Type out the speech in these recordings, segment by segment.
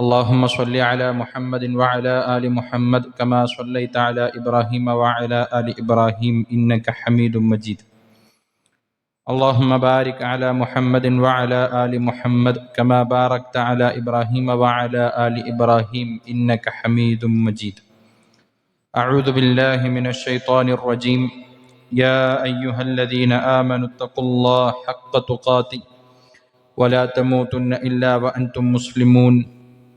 اللهم صل على محمد وعلى آل محمد كما صليت على إبراهيم وعلى آل إبراهيم إنك حميد مجيد. اللهم بارك على محمد وعلى آل محمد كما باركت على إبراهيم وعلى آل إبراهيم إنك حميد مجيد. أعوذ بالله من الشيطان الرجيم. يا أيها الذين آمنوا اتقوا الله حق تقاته ولا تموتن إلا وأنتم مسلمون.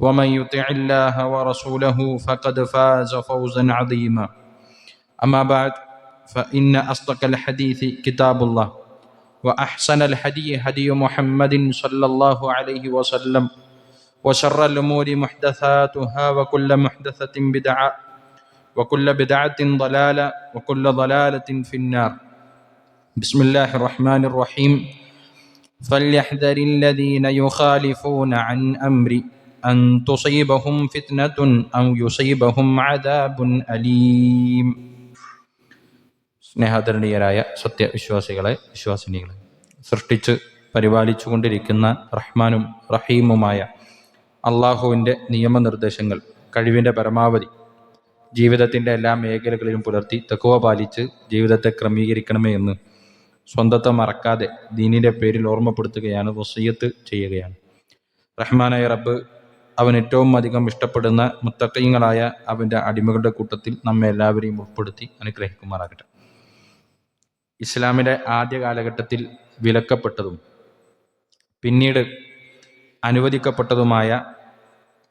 ومن يطع الله ورسوله فقد فاز فوزا عظيما. أما بعد فإن أصدق الحديث كتاب الله وأحسن الهدي هدي محمد صلى الله عليه وسلم وشر الأمور محدثاتها وكل محدثة بدعة وكل بدعة ضلالة وكل ضلالة في النار. بسم الله الرحمن الرحيم. فليحذر الذين يخالفون عن أمري. أن تصيبهم فتنة أو يصيبهم عذاب أليم സ്നേഹാദരണീയരായ സത്യവിശ്വാസികളെ വിശ്വാസിനികളെ സൃഷ്ടിച്ച് പരിപാലിച്ചുകൊണ്ടിരിക്കുന്ന റഹ്മാനും റഹീമുമായ അള്ളാഹുവിൻ്റെ നിയമനിർദ്ദേശങ്ങൾ കഴിവിൻ്റെ പരമാവധി ജീവിതത്തിൻ്റെ എല്ലാ മേഖലകളിലും പുലർത്തി തെക്കുവ പാലിച്ച് ജീവിതത്തെ ക്രമീകരിക്കണമേ എന്ന് സ്വന്തത്തെ മറക്കാതെ ദീനിൻ്റെ പേരിൽ ഓർമ്മപ്പെടുത്തുകയാണ് വസീയത്ത് ചെയ്യുകയാണ് റഹ്മാനായ റബ്ബ് അവൻ ഏറ്റവും അധികം ഇഷ്ടപ്പെടുന്ന മുത്തക്കയങ്ങളായ അവന്റെ അടിമകളുടെ കൂട്ടത്തിൽ നമ്മെ എല്ലാവരെയും ഉൾപ്പെടുത്തി അനുഗ്രഹിക്കുമാറാകട്ടെ. ഇസ്ലാമിന്റെ ആദ്യ കാലഘട്ടത്തിൽ വിലക്കപ്പെട്ടതും പിന്നീട് അനുവദിക്കപ്പെട്ടതുമായ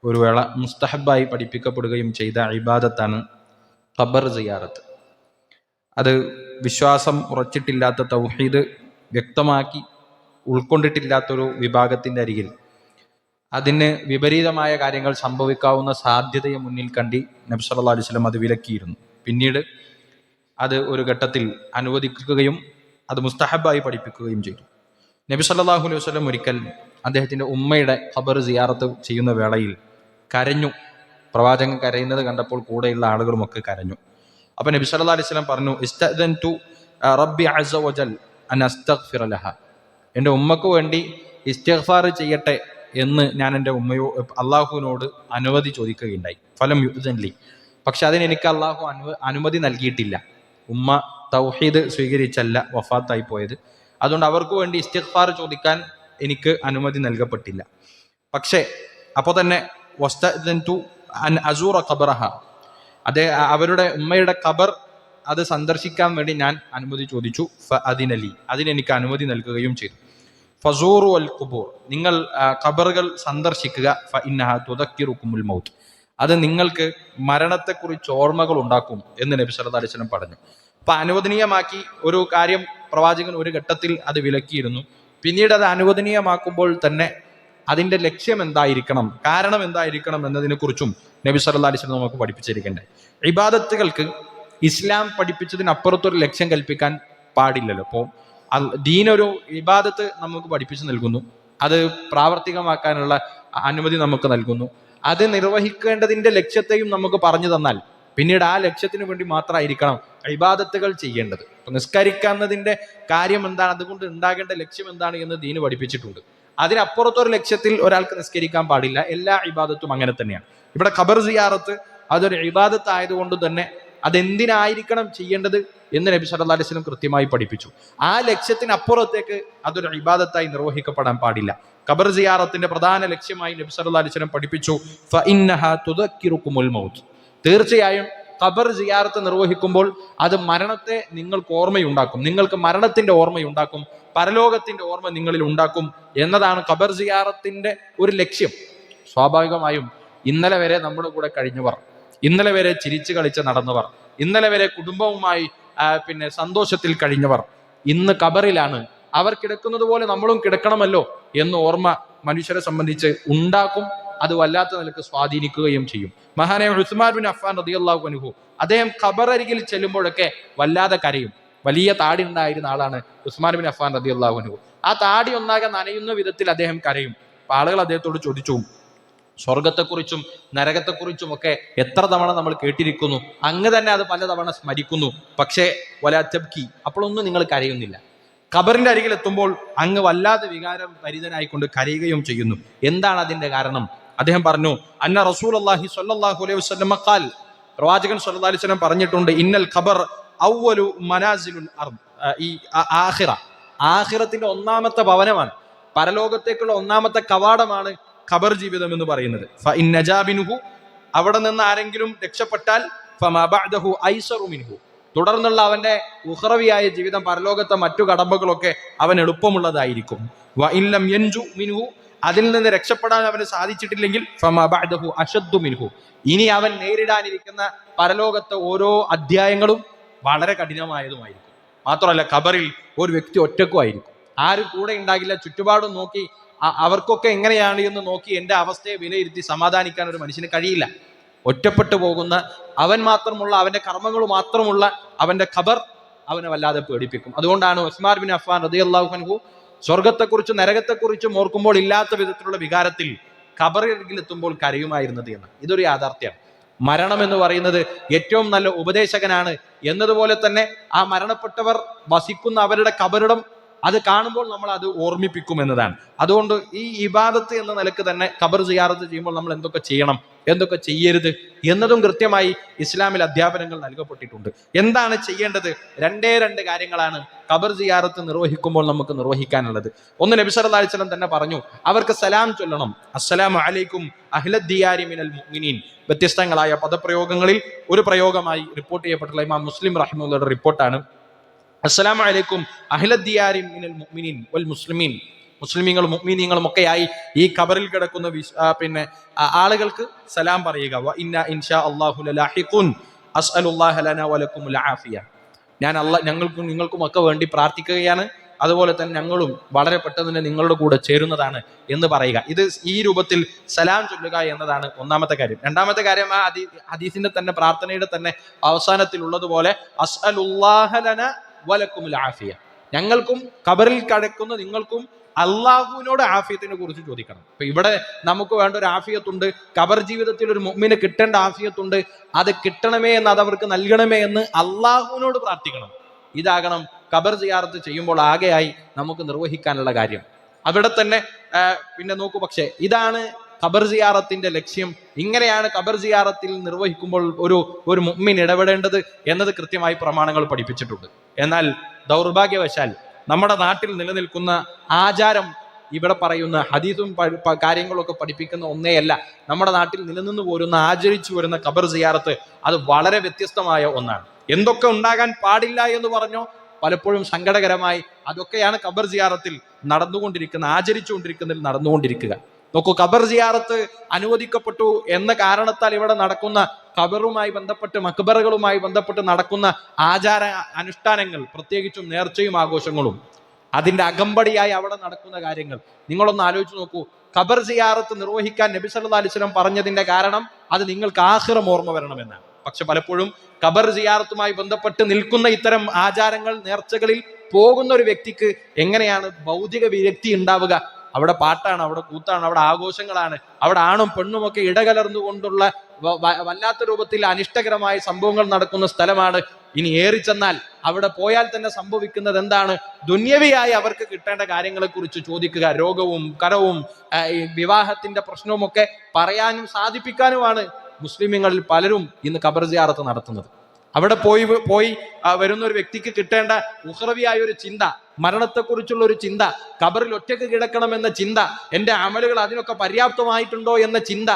ഒരു വേള മുസ്തഹബായി പഠിപ്പിക്കപ്പെടുകയും ചെയ്ത ഇബാദത്താണ് ഖബർ സിയാറത്ത്. അത് വിശ്വാസം ഉറച്ചിട്ടില്ലാത്ത തൗഹീദ് വ്യക്തമാക്കി ഉൾക്കൊണ്ടിട്ടില്ലാത്തൊരു വിഭാഗത്തിന്റെ അരികിൽ അതിന് വിപരീതമായ കാര്യങ്ങൾ സംഭവിക്കാവുന്ന സാധ്യതയെ മുന്നിൽ കണ്ടി നബ്സല്ലാ വസല്ലം അത് വിലക്കിയിരുന്നു. പിന്നീട് അത് ഒരു ഘട്ടത്തിൽ അനുവദിക്കുകയും അത് മുസ്തഹബായി പഠിപ്പിക്കുകയും ചെയ്തു. നബി സല്ലാഹു അലൈഹി വസ്ലം ഒരിക്കൽ അദ്ദേഹത്തിന്റെ ഉമ്മയുടെ ഖബർ സിയാറത്ത് ചെയ്യുന്ന വേളയിൽ കരഞ്ഞു. പ്രവാചകൻ കരയുന്നത് കണ്ടപ്പോൾ കൂടെയുള്ള ആളുകളുമൊക്കെ കരഞ്ഞു. അപ്പം നബി സല്ലാ അലൈഹി വസല്ലം പറഞ്ഞു ടു റബ്ബി വജൽ അൻ അസ്തഖ് ഫിറലഹ എന്റെ ഉമ്മക്ക് വേണ്ടി ഇസ്തിഗ്ഫാർ ചെയ്യട്ടെ എന്ന് ഞാൻ എന്റെ ഉമ്മയോ അള്ളാഹുവിനോട് അനുമതി ചോദിക്കുകയുണ്ടായി. ഫലം യുദ്ധൻലി പക്ഷെ അതിന് എനിക്ക് അള്ളാഹു അനു അനുമതി നൽകിയിട്ടില്ല. ഉമ്മ തൗഹീദ് സ്വീകരിച്ചല്ല വഫാത്തായി പോയത്. അതുകൊണ്ട് അവർക്ക് വേണ്ടി ഇസ്തിഗ്ഫാർ ചോദിക്കാൻ എനിക്ക് അനുമതി നൽകപ്പെട്ടില്ല. പക്ഷേ അപ്പോൾ തന്നെ വസ്തു അൻ അസൂറ ഖബറഹ. അതെ അവരുടെ ഉമ്മയുടെ ഖബർ അത് സന്ദർശിക്കാൻ വേണ്ടി ഞാൻ അനുമതി ചോദിച്ചു. ഫ അതിനലി. അതിനെനിക്ക് അനുമതി നൽകുകയും ചെയ്തു. ഫസൂറു അൽ കുബൂർ നിങ്ങൾ ഖബറുകൾ സന്ദർശിക്കുക. ഫ ഇന്നഹ മൗത്ത്. അത് നിങ്ങൾക്ക് മരണത്തെക്കുറിച്ച് ഓർമ്മകൾ ഉണ്ടാക്കും എന്ന് നബി സല്ലല്ലാഹു അലൈഹി വസല്ലം പറഞ്ഞു. അപ്പൊ അനുവദനീയമാക്കി ഒരു കാര്യം പ്രവാചകൻ ഒരു ഘട്ടത്തിൽ അത് വിലക്കിയിരുന്നു. പിന്നീട് അത് അനുവദനീയമാക്കുമ്പോൾ തന്നെ അതിന്റെ ലക്ഷ്യം എന്തായിരിക്കണം കാരണം എന്തായിരിക്കണം എന്നതിനെ കുറിച്ചും നബി സല്ലല്ലാഹു അലൈഹി വസല്ലം നമുക്ക് പഠിപ്പിച്ചിരിക്കണ്ടേ. ഇബാദത്തുകൾക്ക് ഇസ്ലാം പഠിപ്പിച്ചതിനപ്പുറത്തൊരു ലക്ഷ്യം കൽപ്പിക്കാൻ പാടില്ലല്ലോ. അപ്പോൾ ദീനൊരു ഇബാദത്ത് നമുക്ക് പഠിപ്പിച്ചു നൽകുന്നു. അത് പ്രാവർത്തികമാക്കാനുള്ള അനുമതി നമുക്ക് നൽകുന്നു. അത് നിർവഹിക്കേണ്ടതിന്റെ ലക്ഷ്യത്തെയും നമുക്ക് പറഞ്ഞു തന്നാൽ പിന്നീട് ആ ലക്ഷ്യത്തിന് വേണ്ടി മാത്രമായിരിക്കണം ഇബാദത്തുകൾ ചെയ്യേണ്ടത്. ഇപ്പൊ നിസ്കരിക്കുന്നതിന്റെ കാര്യം എന്താണ്? അതുകൊണ്ട് ഉണ്ടാകേണ്ട ലക്ഷ്യം എന്താണ് എന്ന് ദീന് പഠിപ്പിച്ചിട്ടുണ്ട്. അതിനപ്പുറത്തൊരു ലക്ഷ്യത്തിൽ ഒരാൾക്ക് നിസ്കരിക്കാൻ പാടില്ല. എല്ലാ ഇബാദത്തും അങ്ങനെ തന്നെയാണ്. ഇവിടെ ഖബർ സിയാറത്ത് അതൊരു ഇബാദത്ത് ആയതുകൊണ്ട് തന്നെ അതെന്തിനായിരിക്കണം ചെയ്യേണ്ടത്? എന്ന് നബി സല്ലല്ലാഹു അലൈഹി വസല്ലം കൃത്യമായി പഠിപ്പിച്ചു. ആ ലക്ഷ്യത്തിനപ്പുറത്തേക്ക് അതൊരു ഇബാദത്തായി നിർവഹിക്കപ്പെടാൻ പാടില്ല. ഖബർ സിയാറത്തിന്റെ പ്രധാന ലക്ഷ്യമായി നബി സല്ലല്ലാഹു അലൈഹി വസല്ലം പഠിപ്പിച്ചു മൗത്ത്. തീർച്ചയായും ഖബർ സിയാറത്ത് നിർവഹിക്കുമ്പോൾ അത് മരണത്തെ നിങ്ങൾക്ക് ഓർമ്മയുണ്ടാക്കും നിങ്ങൾക്ക് മരണത്തിന്റെ ഓർമ്മയുണ്ടാക്കും പരലോകത്തിന്റെ ഓർമ്മ നിങ്ങളിൽ ഉണ്ടാക്കും എന്നതാണ് ഖബർ സിയാറത്തിന്റെ ഒരു ലക്ഷ്യം. സ്വാഭാവികമായും ഇന്നലെ വരെ നമ്മുടെ കൂടെ കഴിഞ്ഞവർ ഇന്നലെ വരെ ചിരിച്ചു കളിച്ച് നടന്നവർ ഇന്നലെ വരെ കുടുംബവുമായി പിന്നെ സന്തോഷത്തിൽ കഴിഞ്ഞവർ. ഇന്ന് കബറിലാണ് അവർ കിടക്കുന്നത് പോലെ നമ്മളും കിടക്കണമല്ലോ എന്ന് ഓർമ്മ മനുഷ്യരെ സംബന്ധിച്ച് ഉണ്ടാക്കും. അത് വല്ലാത്ത നിലയ്ക്ക് സ്വാധീനിക്കുകയും ചെയ്യും. മഹാനായ ഉസ്മാൻ ബിൻ അഫ്ഫാൻ റളിയല്ലാഹു അൻഹു അദ്ദേഹം ഖബറരികിൽ ചെല്ലുമ്പോഴൊക്കെ വല്ലാതെ കരയും. വലിയ താടി ഉണ്ടായിരുന്ന ആളാണ് ഉസ്മാൻ ബിൻ അഫ്ഫാൻ റളിയല്ലാഹു അൻഹു. ആ താടി ഒന്നാകെ നനയുന്ന വിധത്തിൽ അദ്ദേഹം കരയും. ആളുകൾ അദ്ദേഹത്തോട് ചോദിച്ചു സ്വർഗത്തെക്കുറിച്ചും നരകത്തെക്കുറിച്ചും ഒക്കെ എത്ര തവണ നമ്മൾ കേട്ടിരിക്കുന്നു അങ്ങ് തന്നെ അത് പലതവണ സ്മരിക്കുന്നു. പക്ഷേ വലാറ്റബ്കി അപ്പോഴൊന്നും നിങ്ങൾ കരയുന്നില്ല. ഖബറിന്റെ അരികിൽ എത്തുമ്പോൾ അങ്ങ് വല്ലാതെ വികാരം പരിതനായിക്കൊണ്ട് കരയുകയും ചെയ്യുന്നു. എന്താണ് അതിന്റെ കാരണം? അദ്ദേഹം പറഞ്ഞു അന്ന റസൂൽ അള്ളാഹി സ്വല്ലല്ലാഹു അലൈഹി വസ്ലം മക്കാൽ പ്രവാചകൻ സല്ലല്ലാഹു അലൈഹി പറഞ്ഞിട്ടുണ്ട് ഇന്നൽ ഖബർ ഔവലു മനാസിലുൽ ഈ ആഹിറ ആഹിറത്തിന്റെ ഒന്നാമത്തെ ഭവനമാണ്. പരലോകത്തേക്കുള്ള ഒന്നാമത്തെ കവാടമാണ് ഖബർ ജീവിതം എന്ന് പറയുന്നത്. നജാബിനുഹു അവിടെ നിന്ന് ആരെങ്കിലും രക്ഷപ്പെട്ടാൽ ഐസറു മിൻഹു. തുടർന്നുള്ള അവന്റെ ഉഹ്റവിയായ ജീവിതം പരലോകത്തെ മറ്റു കടമ്പകളൊക്കെ അവൻ എളുപ്പമുള്ളതായിരിക്കും. വ ഇല്ലം യൻജു മിൻഹു അതിൽ നിന്ന് രക്ഷപ്പെടാൻ അവന് സാധിച്ചിട്ടില്ലെങ്കിൽ അഷദ്ദു മിൻഹു. ഇനി അവൻ നേരിടാനിരിക്കുന്ന പരലോകത്തെ ഓരോ അധ്യായങ്ങളും വളരെ കഠിനമായതുമായിരിക്കും. മാത്രമല്ല ഖബറിൽ ഒരു വ്യക്തി ഒറ്റക്കുമായിരിക്കും ആരും കൂടെ ഉണ്ടാകില്ല ചുറ്റുപാടും നോക്കി അവർക്കൊക്കെ എങ്ങനെയാണ് എന്ന് നോക്കി എന്റെ അവസ്ഥയെ വിലയിരുത്തി സമാധാനിക്കാൻ ഒരു മനുഷ്യന് കഴിയില്ല. ഒറ്റപ്പെട്ടു പോകുന്ന അവൻ മാത്രമുള്ള അവന്റെ കർമ്മങ്ങൾ മാത്രമുള്ള അവന്റെ ഖബർ അവനെ വല്ലാതെ പേടിപ്പിക്കും. അതുകൊണ്ടാണ് ഉസ്മാർ ബിൻ അഫ്ഫാൻ റളിയല്ലാഹു അൻഹു സ്വർഗത്തെക്കുറിച്ചും നരകത്തെക്കുറിച്ചും ഓർക്കുമ്പോൾ ഇല്ലാത്ത വിധത്തിലുള്ള വികാരത്തിൽ ഖബറിൽ എത്തുമ്പോൾ കരയുമായിരുന്നത് എന്ന്. ഇതൊരു യാഥാർത്ഥ്യമാണ് മരണം എന്ന് പറയുന്നത് ഏറ്റവും നല്ല ഉപദേശകനാണ് എന്നതുപോലെ തന്നെ ആ മരണപ്പെട്ടവർ വസിക്കുന്ന അവരുടെ കബറിടം അത് കാണുമ്പോൾ നമ്മൾ അത് ഓർമ്മിപ്പിക്കും എന്നതാണ്. അതുകൊണ്ട് ഈ ഇബാദത്ത് എന്ന നിലയ്ക്ക് തന്നെ കബർ സിയാറത്ത് ചെയ്യുമ്പോൾ നമ്മൾ എന്തൊക്കെ ചെയ്യണം എന്തൊക്കെ ചെയ്യരുത് എന്നതും കൃത്യമായി ഇസ്ലാമിൽ അധ്യാപനങ്ങൾ നൽകപ്പെട്ടിട്ടുണ്ട്. എന്താണ് ചെയ്യേണ്ടത്? രണ്ടേ രണ്ട് കാര്യങ്ങളാണ് കബർ സിയാറത്ത് നിർവഹിക്കുമ്പോൾ നമുക്ക് നിർവഹിക്കാനുള്ളത്. ഒന്ന് നബി സല്ലല്ലാഹു അലൈഹി വസല്ലം തന്നെ പറഞ്ഞു അവർക്ക് സലാം ചൊല്ലണം. അസ്സലാം അലൈക്കും അഹ്ലദ്ദിയാരി മിനൽ മുഅ്മിനീൻ. വ്യത്യസ്തങ്ങളായ പദപ്രയോഗങ്ങളിൽ ഒരു പ്രയോഗമായി റിപ്പോർട്ട് ചെയ്യപ്പെട്ടുള്ള ഇമാം മുസ്ലിം റഹിമുള്ളയുടെ റിപ്പോർട്ടാണ് അസ്സലാമു അലൈക്കും. അഹ്ലദ്ദിയാരി മിനൽ മുഅ്മിനീൻ വൽ മുസ്ലിമീൻ. മുസ്ലിമീങ്ങളും മുഅ്മിനീങ്ങളും ഒക്കെയായി ഈ ഖബറിൽ കിടക്കുന്ന പിന്നെ ആളുകൾക്ക് സലാം പറയുക. വ ഇന്ന ഇൻഷാ അല്ലാഹു ലലാഹിഖുൻ. അസ്അലുല്ലാഹ ലനാ വലക്കുമുൽ ആഫിയ. ഞാൻ അല്ലാ ഞങ്ങൾക്കും നിങ്ങൾക്കും ഒക്കെ വേണ്ടി പ്രാർത്ഥിക്കുകയാണ്. അതുപോലെ തന്നെ ഞങ്ങളും വളരെ പെട്ടെന്ന് തന്നെ നിങ്ങളുടെ കൂടെ ചേരുന്നതാണ് എന്ന് പറയുക. ഇത് ഈ രൂപത്തിൽ സലാം ചൊല്ലുക എന്നതാണ് ഒന്നാമത്തെ കാര്യം. രണ്ടാമത്തെ കാര്യം ആ ഹദീ ഹദീസിന്റെ തന്നെ പ്രാർത്ഥനയുടെ തന്നെ അവസാനത്തിൽ ഉള്ളതുപോലെ അസ്അലുല്ലാഹ ലന വലക്കുമുൽ ആഫിയ. ഞങ്ങൾക്കും കബറിൽ കടക്കുന്ന നിങ്ങൾക്കും അള്ളാഹുവിനോട് ആഫിയത്തിനെ കുറിച്ച് ചോദിക്കണം. അപ്പൊ ഇവിടെ നമുക്ക് വേണ്ട ഒരു ആഫിയത്തുണ്ട്. കബർ ജീവിതത്തിൽ ഒരു മുമ്മിന് കിട്ടേണ്ട ആഫിയത്തുണ്ട്. അത് കിട്ടണമേ എന്ന് അത് അവർക്ക് നൽകണമേ എന്ന് അള്ളാഹുവിനോട് പ്രാർത്ഥിക്കണം. ഇതാകണം കബർ സിയാറത്ത് ചെയ്യുമ്പോൾ ആകെയായി നമുക്ക് നിർവഹിക്കാനുള്ള കാര്യം. അവിടെ തന്നെ പിന്നെ നോക്കൂ പക്ഷേ ഇതാണ് ഖബർ സിയാറത്തിന്റെ ലക്ഷ്യം ഇങ്ങനെയാണ് ഖബർ സിയാറത്തിൽ നിർവഹിക്കുമ്പോൾ ഒരു ഒരു മുമ്മിൻ ഇടപെടേണ്ടത് എന്നത് കൃത്യമായി പ്രമാണങ്ങൾ പഠിപ്പിച്ചിട്ടുണ്ട്. എന്നാൽ ദൗർഭാഗ്യവശാൽ നമ്മുടെ നാട്ടിൽ നിലനിൽക്കുന്ന ആചാരം ഇവിടെ പറയുന്ന ഹദീസും കാര്യങ്ങളൊക്കെ പഠിപ്പിക്കുന്ന ഒന്നേയല്ല നമ്മുടെ നാട്ടിൽ നിലനിന്ന് പോരുന്ന ആചരിച്ചു വരുന്ന ഖബർ സിയാറത്ത് അത് വളരെ വ്യത്യസ്തമായ ഒന്നാണ്. എന്തൊക്കെ ഉണ്ടാകാൻ പാടില്ല എന്ന് പറഞ്ഞോ പലപ്പോഴും സങ്കടകരമായി അതൊക്കെയാണ് ഖബർ സിയാറത്തിൽ നടന്നുകൊണ്ടിരിക്കുന്ന ആചരിച്ചുകൊണ്ടിരിക്കുന്നതിൽ നടന്നുകൊണ്ടിരിക്കുക. നോക്കൂ ഖബർ ജിയാറത്ത് അനുവദിക്കപ്പെട്ടു എന്ന കാരണത്താൽ ഇവിടെ നടക്കുന്ന ഖബറുമായി ബന്ധപ്പെട്ട് മക്ബറുകളുമായി ബന്ധപ്പെട്ട് നടക്കുന്ന ആചാര അനുഷ്ഠാനങ്ങൾ പ്രത്യേകിച്ചും നേർച്ചയും ആഘോഷങ്ങളും അതിന്റെ അകമ്പടിയായി അവിടെ നടക്കുന്ന കാര്യങ്ങൾ. നിങ്ങളൊന്ന് ആലോചിച്ച് നോക്കൂ ഖബർ ജിയാറത്ത് നിർവഹിക്കാൻ നബി സല്ലു അലൈഹി വസല്ലം പറഞ്ഞതിന്റെ കാരണം അത് നിങ്ങൾക്ക് ആഹ്റം ഓർമ്മ വരണമെന്നാണ് പക്ഷെ പലപ്പോഴും ഖബർ ജിയാറത്തുമായി ബന്ധപ്പെട്ട് നിൽക്കുന്ന ഇത്തരം ആചാരങ്ങൾ നേർച്ചകളിൽ പോകുന്ന ഒരു വ്യക്തിക്ക് എങ്ങനെയാണ് ഭൗതിക വിരക്തി ഉണ്ടാവുക അവിടെ പാട്ടാണ് അവിടെ കൂത്താണ് അവിടെ ആഘോഷങ്ങളാണ്. അവിടെ ആണും പെണ്ണും ഒക്കെ ഇടകലർന്നുകൊണ്ടുള്ള വല്ലാത്ത രൂപത്തിൽ അനിഷ്ടകരമായ സംഭവങ്ങൾ നടക്കുന്ന സ്ഥലമാണ്. ഇനി ഏറി ചെന്നാൽ അവിടെ പോയാൽ തന്നെ സംഭവിക്കുന്നത് എന്താണ്? ദുന്യവിയായി അവർക്ക് കിട്ടേണ്ട കാര്യങ്ങളെ കുറിച്ച് ചോദിക്കുക. രോഗവും കരവും വിവാഹത്തിന്റെ പ്രശ്നവും ഒക്കെ പറയാനും സാധിപ്പിക്കാനുമാണ് മുസ്ലിമുകളിൽ പലരും ഇന്ന് ഖബർ സിയാറത്ത് നടത്തുന്നത്. അവിടെ പോയി പോയി വരുന്ന ഒരു വ്യക്തിക്ക് കിട്ടേണ്ട ഉഹ്റവിയായ ഒരു ചിന്ത മരണത്തെക്കുറിച്ചുള്ള ഒരു ചിന്ത ഖബറിൽ ഒറ്റയ്ക്ക് കിടക്കണമെന്ന ചിന്ത എന്റെ അമലുകൾ അതിനൊക്കെ പര്യാപ്തമായിട്ടുണ്ടോ എന്ന ചിന്ത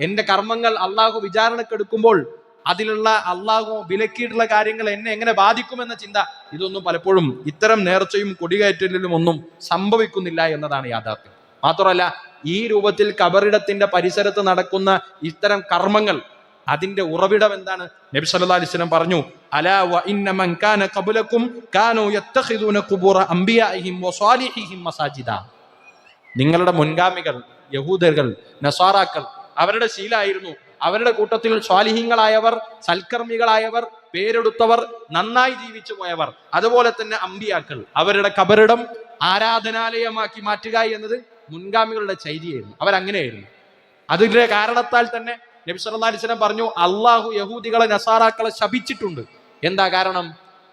എന്റെ കർമ്മങ്ങൾ അള്ളാഹു വിചാരണക്കെടുക്കുമ്പോൾ അതിലുള്ള അള്ളാഹു വിലക്കിയിട്ടുള്ള കാര്യങ്ങൾ എന്നെ എങ്ങനെ ബാധിക്കുമെന്ന ചിന്ത ഇതൊന്നും പലപ്പോഴും ഇത്തരം നേർച്ചയും കൊടികയറ്റലിലും ഒന്നും സംഭവിക്കുന്നില്ല എന്നതാണ് യാഥാർത്ഥ്യം. മാത്രമല്ല ഈ രൂപത്തിൽ കബറിടത്തിന്റെ പരിസരത്ത് നടക്കുന്ന ഇത്തരം കർമ്മങ്ങൾ അതിന്റെ ഉറവിടം എന്താണ്? നബി സല്ലാ അലിസ്ലം പറഞ്ഞു നിങ്ങളുടെ മുൻഗാമികൾ യഹൂദകൾ നസാറാക്കൾ അവരുടെ ശീലായിരുന്നു. അവരുടെ കൂട്ടത്തിൽ സ്വാലിഹ്യങ്ങളായവർ സൽക്കർമ്മികളായവർ പേരെടുത്തവർ നന്നായി ജീവിച്ചു പോയവർ അതുപോലെ തന്നെ അമ്പിയാക്കൾ അവരുടെ കബറിടം ആരാധനാലയമാക്കി മാറ്റുക എന്നത് മുൻഗാമികളുടെ ശൈലിയായിരുന്നു. അവരങ്ങനെയായിരുന്നു. അതിന്റെ കാരണത്താൽ തന്നെ നബി സല്ലല്ലാഹു അലൈഹി വസല്ലം പറഞ്ഞു അല്ലാഹു യഹൂദികളെ നസാറാക്കളെ ശപിച്ചിട്ടുണ്ട്. എന്താ കാരണം?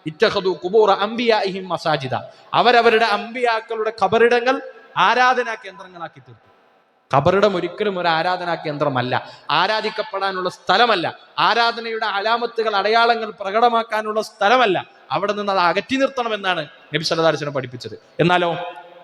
ഇറ്റഹദു കുബൂർ അംബിയാഹിം മസാജിദ. അവരവരുടെ അംബിയാക്കളുടെ ഖബറിടങ്ങൾ ആരാധനാ കേന്ദ്രങ്ങളാക്കി തീർത്തു. കബറിടം ഒരിക്കലും ഒരു ആരാധനാ കേന്ദ്രമല്ല. ആരാധിക്കപ്പെടാനുള്ള സ്ഥലമല്ല. ആരാധനയുടെ അലാമത്തുകൾ അടയാളങ്ങൾ പ്രകടമാക്കാനുള്ള സ്ഥലമല്ല. അവിടെ നിന്ന് അത് അകറ്റി നിർത്തണമെന്നാണ് നബി സല്ലല്ലാഹു അലൈഹി വസല്ലം പഠിപ്പിച്ചത്. എന്നാലോ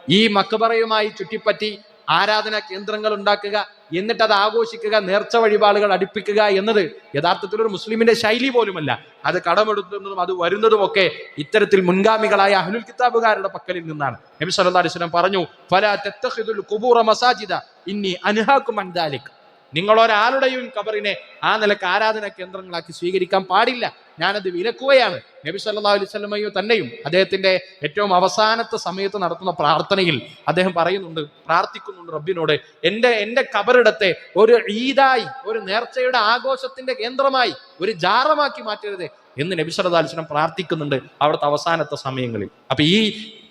ഈ മക്കബറയുമായി ചുറ്റിപ്പറ്റി ആരാധനാ കേന്ദ്രങ്ങൾ ഉണ്ടാക്കുക എന്നിട്ട് അത് ആഘോഷിക്കുക നേർച്ച വഴിപാടുകൾ അടുപ്പിക്കുക എന്നത് യഥാർത്ഥത്തിൽ ഒരു മുസ്ലിമിന്റെ ശൈലി പോലുമല്ല. അത് കടമെടുക്കുന്നതും അത് വരുന്നതും ഒക്കെ ഇത്തരത്തിൽ മുൻഗാമികളായ അഹ്ലുൽ കിതാബുകാരുടെ പക്കലിൽ നിന്നാണ്. നബി സല്ലല്ലാഹു അലൈഹി വസല്ലം പറഞ്ഞു ഫലാ തത്തഖിദുൽ ഖുബൂറ മസാജിദ ഇന്നി അൻഹാകും അൻ ദാലിക്. നിങ്ങൾ ഒരാളുടെയും കബറിനെ ആ നിലയ്ക്ക് ആരാധന കേന്ദ്രങ്ങളാക്കി സ്വീകരിക്കാൻ പാടില്ല. ഞാനത് വിലക്കുകയാണ്. നബി സല്ലാ അലൈഹി വസല്ലമയോ തന്നെയും അദ്ദേഹത്തിന്റെ ഏറ്റവും അവസാനത്തെ സമയത്ത് നടത്തുന്ന പ്രാർത്ഥനയിൽ അദ്ദേഹം പറയുന്നുണ്ട് പ്രാർത്ഥിക്കുന്നുണ്ട് റബ്ബിനോട് എന്റെ എന്റെ കബറിടത്തെ ഒരു ഈദായി ഒരു നേർച്ചയുടെ ആഘോഷത്തിന്റെ കേന്ദ്രമായി ഒരു ജാറമാക്കി മാറ്റരുത് എന്ന് നബി സല്ലല്ലാഹു അലൈഹി വസല്ലം പ്രാർത്ഥിക്കുന്നുണ്ട് അവിടുത്തെ അവസാനത്തെ സമയങ്ങളിൽ. അപ്പൊ ഈ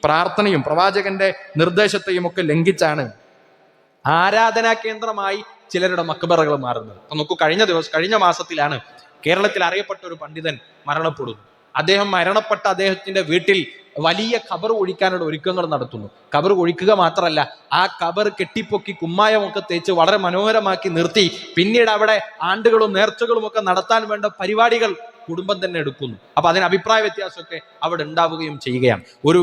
പ്രാർത്ഥനയും പ്രവാചകന്റെ നിർദ്ദേശത്തെയും ഒക്കെ ലംഘിച്ചാണ് ആരാധനാ കേന്ദ്രമായി ചിലരുടെ മക്കബറകൾ മാറുന്നത്. അപ്പൊ നോക്കൂ കഴിഞ്ഞ ദിവസം കഴിഞ്ഞ മാസത്തിലാണ് കേരളത്തിൽ അറിയപ്പെട്ട ഒരു പണ്ഡിതൻ മരണപ്പെടുന്നു അദ്ദേഹം മരണപ്പെട്ട അദ്ദേഹത്തിന്റെ വീട്ടിൽ വലിയ ഖബർ ഒഴിക്കാനുള്ള ഒരുക്കങ്ങൾ നടത്തുന്നു. ഖബർ ഒഴിക്കുക മാത്രമല്ല ആ ഖബർ കെട്ടിപ്പൊക്കി കുമ്മായമൊക്കെ തേച്ച് വളരെ മനോഹരമാക്കി നിർത്തി. പിന്നീട് അവിടെ ആണ്ടുകളും നേർച്ചകളും ഒക്കെ നടത്താൻ വേണ്ട പരിപാടികൾ കുടുംബം തന്നെ എടുക്കുന്നു. അപ്പൊ അതിന് അഭിപ്രായ വ്യത്യാസമൊക്കെ അവിടെ ഉണ്ടാവുകയും ചെയ്യുകയാണ്. ഒരു